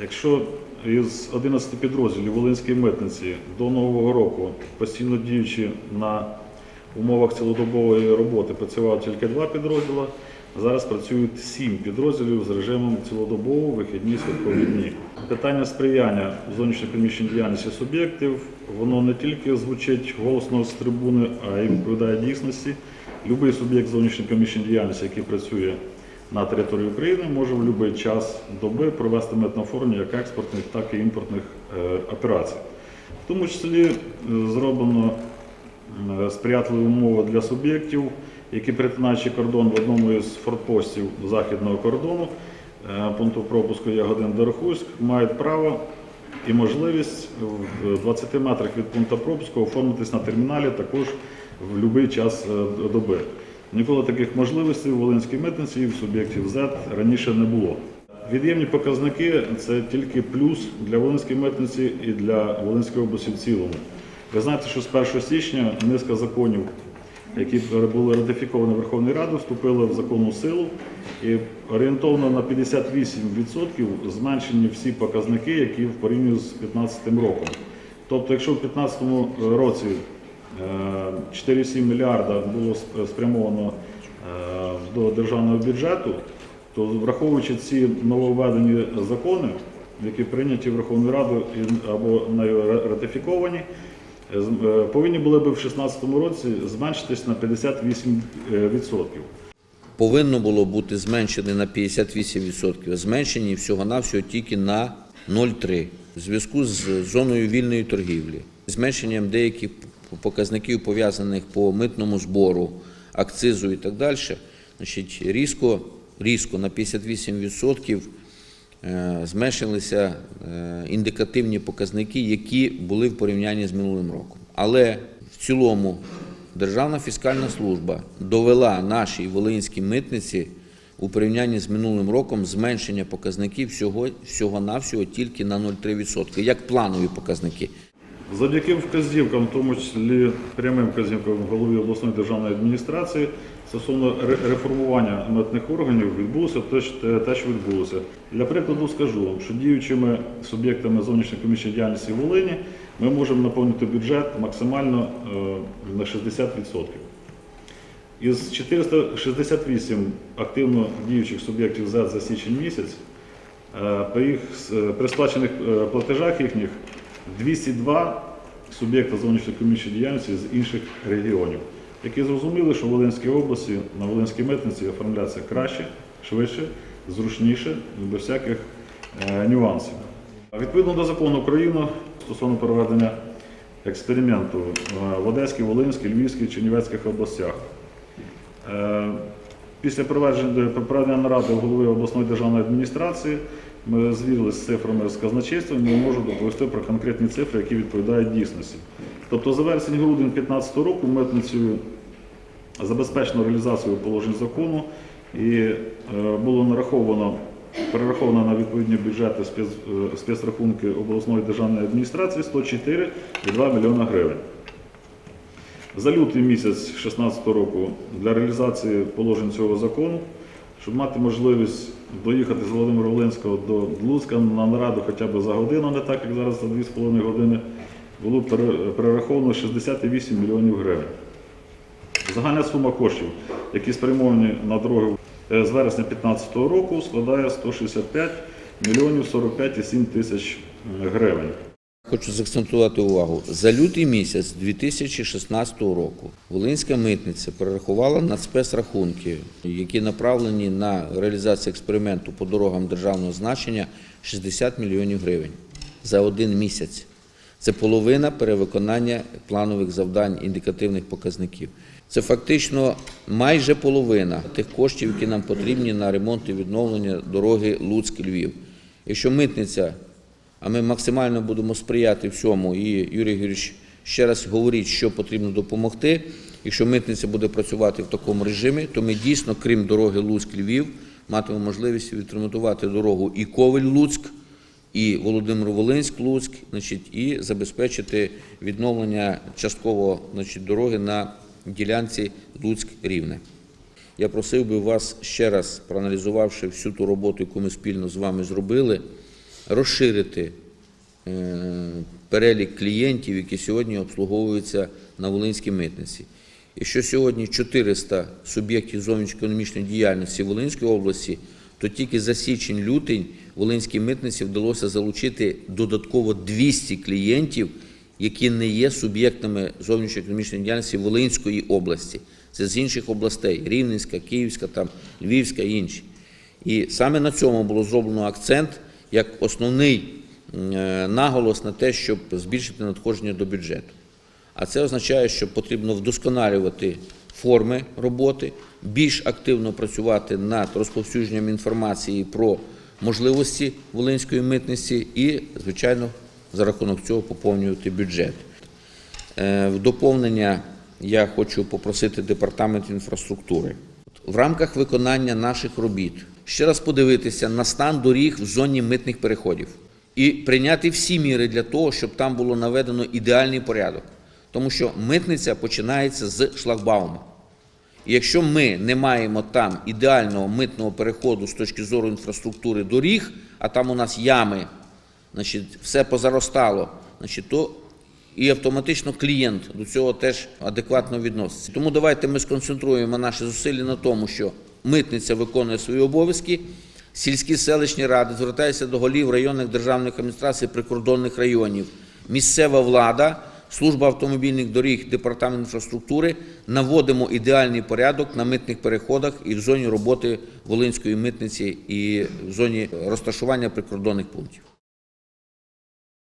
Якщо із 11 підрозділів Волинської митниці до Нового року постійно діючи на умовах цілодобової роботи працювало тільки два підрозділи, зараз працюють сім підрозділів з режимом цілодобово, вихідні святкові дні. Питання сприяння зовнішньо-економічній діяльності суб'єктів, воно не тільки звучить голосно з трибуни, а й відповідає дійсності. Любий суб'єкт зовнішньо-економічної діяльності, який працює на території України, може в будь-який час доби провести митне оформлення як експортних, так і імпортних е, операцій. В тому числі е, зроблено е, сприятливі умови для суб'єктів, які перетинаючи кордон в одному із фортпостів західного кордону, пункту пропуску Ягодин Дорохуськ, мають право і можливість в 20 метрах від пункту пропуску оформитись на терміналі також в будь-який час доби. Ніколи таких можливостей у Волинській митниці і в суб'єктів Z раніше не було. Від'ємні показники це тільки плюс для Волинської митниці і для Волинської області в цілому. Ви знаєте, що з 1 січня низка законів, які були ратифіковані Верховною Радою, вступили в законну силу і орієнтовно на 58% зменшені всі показники, які в порівнянні з 2015 роком. Тобто, якщо в 2015 році 4,7 мільярда було спрямовано е, до державного бюджету, то враховуючи ці нововведені закони, які прийняті Верховною Радою або ратифіковані, е, е, повинні були б в 2016 році зменшитись на 58%. повинно було бути зменшене на 58%, а зменшені всього-навсього тільки на 0,3 в зв'язку з зоною вільної торгівлі, зменшенням деяких показників, пов'язаних по митному збору, акцизу і так далі, значить, різко, різко на 58% е, зменшилися е, індикативні показники, які були в порівнянні з минулим роком. Але в цілому Державна фіскальна служба довела нашій волинській митниці у порівнянні з минулим роком зменшення показників всього, всього-навсього тільки на 0,3%, як планові показники. Завдяки вказівкам, в тому числі прямим вказівкам голови обласної державної адміністрації, стосовно реформування митних органів відбулося те, що- відбулося. Для прикладу скажу вам, що діючими суб'єктами зовнішньої діяльності в Волині ми можемо наповнити бюджет максимально е, на 60%. Із 468 активно діючих суб'єктів ЗЕД за січень місяць Е, При, їх, е, при сплачених платежах їхніх 202 суб'єкта зовнішньоекономічної діяльності з інших регіонів, які зрозуміли, що в Волинській області на Волинській митниці оформляться краще, швидше, зручніше, без всяких е, нюансів. Відповідно до закону України стосовно проведення експерименту е, в Одеській, Волинській, Львівській, Чернівецьких областях. Е, Після проведення проведення наради голови обласної державної адміністрації ми звірилися з цифрами з казначейством і можу доповісти про конкретні цифри, які відповідають дійсності. Тобто за вересень-грудень 2015 року митницею забезпечено реалізацію положень закону і е, було нараховано, перераховано на відповідні бюджети е, спецрахунки обласної державної адміністрації 104,2 мільйона гривень. За лютий місяць 2016 року для реалізації положень цього закону, щоб мати можливість доїхати з Володимира Волинського до Луцька на нараду хоча б за годину, не так як зараз за 2,5 години, було пере- перераховано 68 мільйонів гривень. Загальна сума коштів, які спрямовані на дороги е, з вересня 2015 року, складає 165 мільйонів 45,7 тисяч е, гривень. Хочу заакцентувати увагу. За лютий місяць 2016 року Волинська митниця перерахувала на спецрахунки, які направлені на реалізацію експерименту по дорогам державного значення 60 мільйонів гривень за один місяць. Це половина перевиконання планових завдань індикативних показників. Це фактично майже половина тих коштів, які нам потрібні на ремонт і відновлення дороги Луцьк-Львів. Якщо митниця а ми максимально будемо сприяти всьому. І Юрій Юрійович ще раз говорить, що потрібно допомогти. Якщо митниця буде працювати в такому режимі, то ми дійсно, крім дороги Луцьк-Львів, матимемо можливість відремонтувати дорогу і Ковель-Луцьк, і Володимир-Волинськ-Луцьк, значить, і забезпечити відновлення частково значить, дороги на ділянці Луцьк-Рівне. Я просив би вас ще раз, проаналізувавши всю ту роботу, яку ми спільно з вами зробили, розширити е, перелік клієнтів, які сьогодні обслуговуються на Волинській митниці. Якщо сьогодні 400 суб'єктів зовнішньоекономічної діяльності Волинської області, то тільки за січень-лютень Волинській митниці вдалося залучити додатково 200 клієнтів, які не є суб'єктами зовнішньоекономічної діяльності Волинської області. Це з інших областей: Рівненська, Київська, там, Львівська і інші. І саме на цьому було зроблено акцент як основний е, наголос на те, щоб збільшити надходження до бюджету. А це означає, що потрібно вдосконалювати форми роботи, більш активно працювати над розповсюдженням інформації про можливості Волинської митниці і, звичайно, за рахунок цього поповнювати бюджет. Е, В доповнення я хочу попросити департамент інфраструктури в рамках виконання наших робіт ще раз подивитися на стан доріг в зоні митних переходів і прийняти всі міри для того, щоб там було наведено ідеальний порядок. Тому що митниця починається з шлагбаума. І якщо ми не маємо там ідеального митного переходу з точки зору інфраструктури доріг, а там у нас ями, значить, все позаростало, значить, то і автоматично клієнт до цього теж адекватно відноситься. Тому давайте ми сконцентруємо наші зусилля на тому, що митниця виконує свої обов'язки, сільські селищні ради звертаються до голів районних державних адміністрацій прикордонних районів, місцева влада. Служба автомобільних доріг, департамент інфраструктури наводимо ідеальний порядок на митних переходах і в зоні роботи Волинської митниці, і в зоні розташування прикордонних пунктів.